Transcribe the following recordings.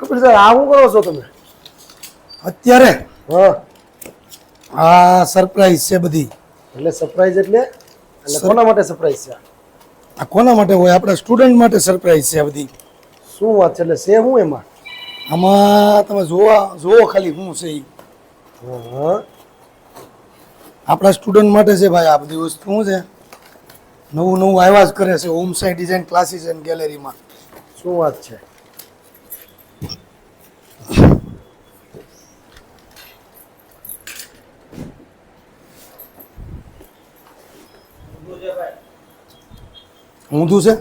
Kapil sir આ શું કરો છો તમે? અત્યારે હા. આ સરપ્રાઈઝ છે બધી. એટલે સરપ્રાઈઝ એટલે? એટલે કોના માટે સરપ્રાઈઝ છે આ? કોના માટે હોય? આપણા સ્ટુડન્ટ માટે સરપ્રાઈઝ છે આ બધી. શું વાત છે એટલે છે શું એમાં? આમાં તમે જોવા જોવો ખાલી શું છે એ આપણા સ્ટુડન્ટ માટે છે ભાઈ આ બધી વસ્તુ શું છે? નવું નવું આવ્યા જ કરે છે home side design classes and ગેલેરીમાં શું વાત છે? ઊંધું છે?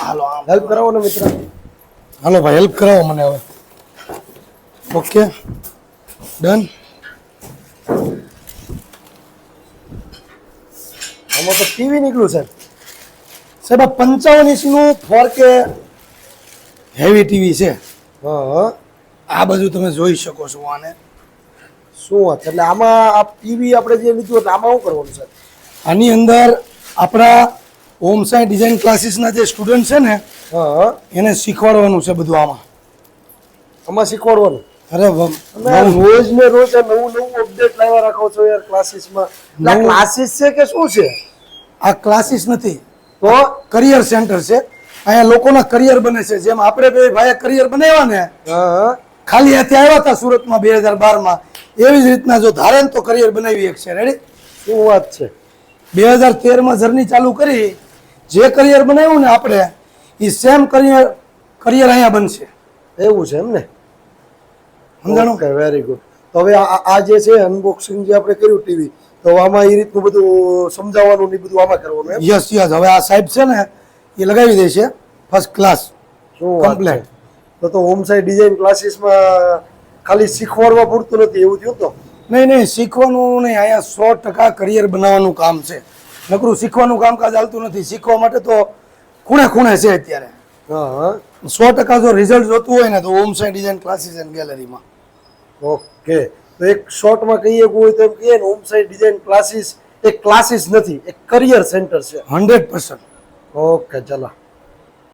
હાલો હેલ્પ કરાવો ને મિત્ર. હાલો ભાઈ હેલ્પ કરાવો મને હવે. ઓકે ડન આમાં તો ટીવી નીકળ્યું છે. સાહેબ આ પંચાવન ઇંચનું ફોર કે હેવી ટીવી છે. હા. આ બધું તમે જોઈ શકો છો આને. શું વાત એટલે આમાં આ ટીવી આપણે જે લીધું એટલે આમાં શું કરવાનું છે? આની અંદર આપણા હોમ સાયન્સ ડિઝાઇન ક્લાસીસના જે સ્ટુડન્ટ છે ને એને શીખવાડવાનું છે બધું આમાં. આમાં શીખવાડવાનું? અરે રોજ ને રોજ આ નવું નવું અપડેટ લાવ્યા રાખો છો યાર ક્લાસીસમાં નવું- ક્લાસીસ છે કે શું છે? આ ક્લાસીસ નથી. તો? કરિયર સેન્ટર છે. અહીંયા લોકોના કરિયર બને છે. જેમ આપણે બે ભાઈએ કરિયર બનાવ્યા ને ખાલી અત્યારે આવ્યા હતા સુરતમાં બે હજાર બારમાં. એવી જ રીતના જો ધારે તો કરિયર બનાવી એક છે રેડી શું વાત છે? બે હજાર તેરમાં જર્ની ચાલુ કરી જે કરિયર બનાવ્યું ને આપણે એ સેમ કરિયર કરિયર અહીંયા બનશે. એવું છે એમ ને? સમજાણું? વેરી ગુડ તો હવે આ જે છે અનબોક્સિંગ જે આપણે કર્યું ટીવી તો આમાં એ રીતનું બધું સમજાવવાનું ને બધું આમાં કરવાનું યસ યસ હવે આ સાહેબ છે ને એ લગાવી દેશે ફર્સ્ટ ક્લાસ કમ્પ્લેટ તો તો હોમ સાઈડ ડિઝાઇન ક્લાસીસમાં ખાલી શીખવાડવા પૂરતું નથી એવું થયું તો? નહીં નહીં શીખવાનું નહીં. અહીંયા સો ટકા કરિયર બનાવવાનું કામ છે. નકરું શીખવાનું કામકાજ ચાલતું નથી. શીખવા માટે તો ખૂણે ખૂણે છે અત્યારે. સો ટકા જો રિઝલ્ટ જોતું હોય ને તો home side design classes and ગેલેરીમાં ઓકે. તો એક શોર્ટમાં કહીએ હોય તો એમ કહીએ ને હોમ સાઇડ ડિઝાઇન ક્લાસીસ એક ક્લાસીસ નથી એક કરિયર સેન્ટર છે. Hundred percent. ઓકે ચલો.